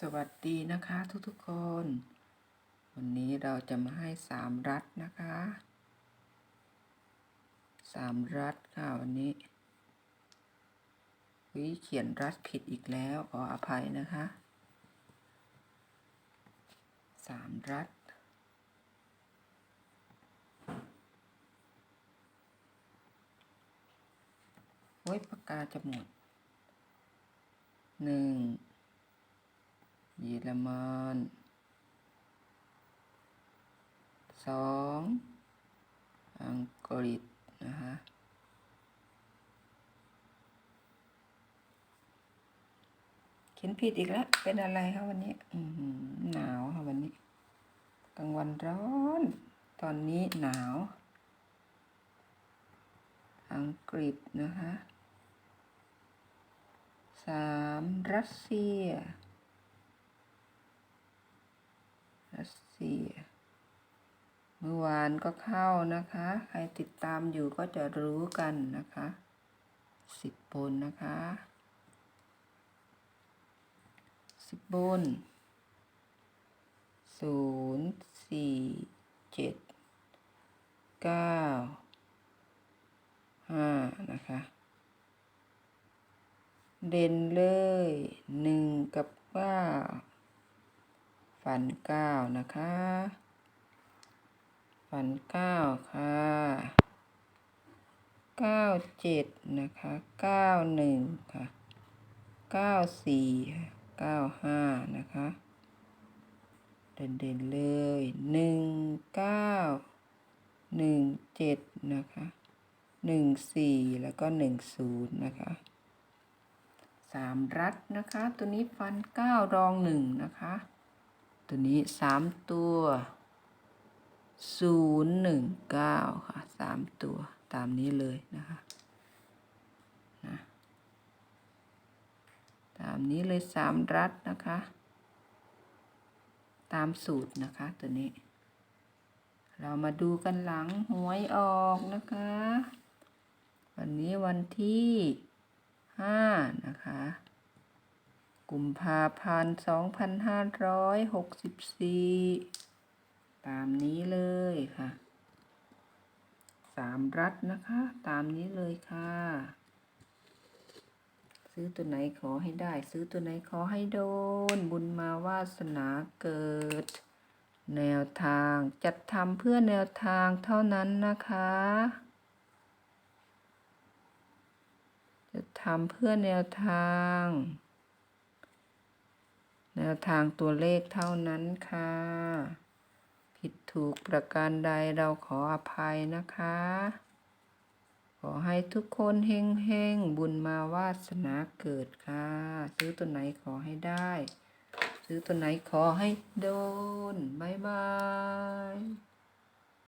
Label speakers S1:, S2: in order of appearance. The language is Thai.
S1: สวัสดีนะคะทุกๆคน วันนี้เราจะมาให้สามรัฐนะคะสามรัฐค่ะวันนี้วิเขียนรัฐผิดอีกแล้วขออภัยนะคะสามรัฐโอ้ยปากกาจะหมดหนึ่ง เยอรมันสองอังกฤษนะฮะเขียนผิดอีกแล้ว เป็นอะไรคะวันนี้อือหือหนาวค่ะวันนี้ กลางวันร้อน ตอนนี้หนาว อังกฤษนะคะสามรัสเซีย รัสเซีย เมื่อวานก็เข้านะคะ ใครติดตามอยู่ก็จะรู้กันนะคะสิบบนนะคะสิบบนศูนย์สี่เจ็ดเก้าห้านะคะ เด่นเลยหนึ่งกับเก้า ฟันเก้านะคะ ฟันเก้าค่ะเก้าเจ็ดนะคะเก้าหนึ่งค่ะเก้าสี่เก้าห้านะคะ เด่นเด่นเลยหนึ่งเก้าหนึ่งเจ็ดนะคะหนึ่งสี่แล้วก็หนึ่งศูนย์นะคะสามรัดนะคะ ตัวนี้ฟันเก้ารองหนึ่งนะคะ ตัวนี้สามตัวศูนย์หนึ่งเก้าค่ะสามตัวตามนี้เลยนะคะนะตามนี้เลยสามรัดนะคะ ตามสูตรนะคะตัวนี้ เรามาดูกันหลังหวยออกนะคะ วันนี้วันที่ห้านะคะ กุมภาพันธ์สองพันห้าร้อยหกสิบสี่ตามนี้เลยค่ะสามรัฐนะคะ ตามนี้เลยค่ะ ซื้อตัวไหนขอให้ได้ ซื้อตัวไหนขอให้โดน บุญมาวาสนาเกิด แนวทางจัดทำเพื่อแนวทางเท่านั้นนะคะจะทำเพื่อแนวทาง แนวทางตัวเลขเท่านั้นค่ะ ผิดถูกประการใดเราขออภัยนะคะ ขอให้ทุกคนเฮงเฮงบุญมาวาสนาเกิดค่ะ ซื้อตัวไหนขอให้ได้ ซื้อตัวไหนขอให้โดนบายบาย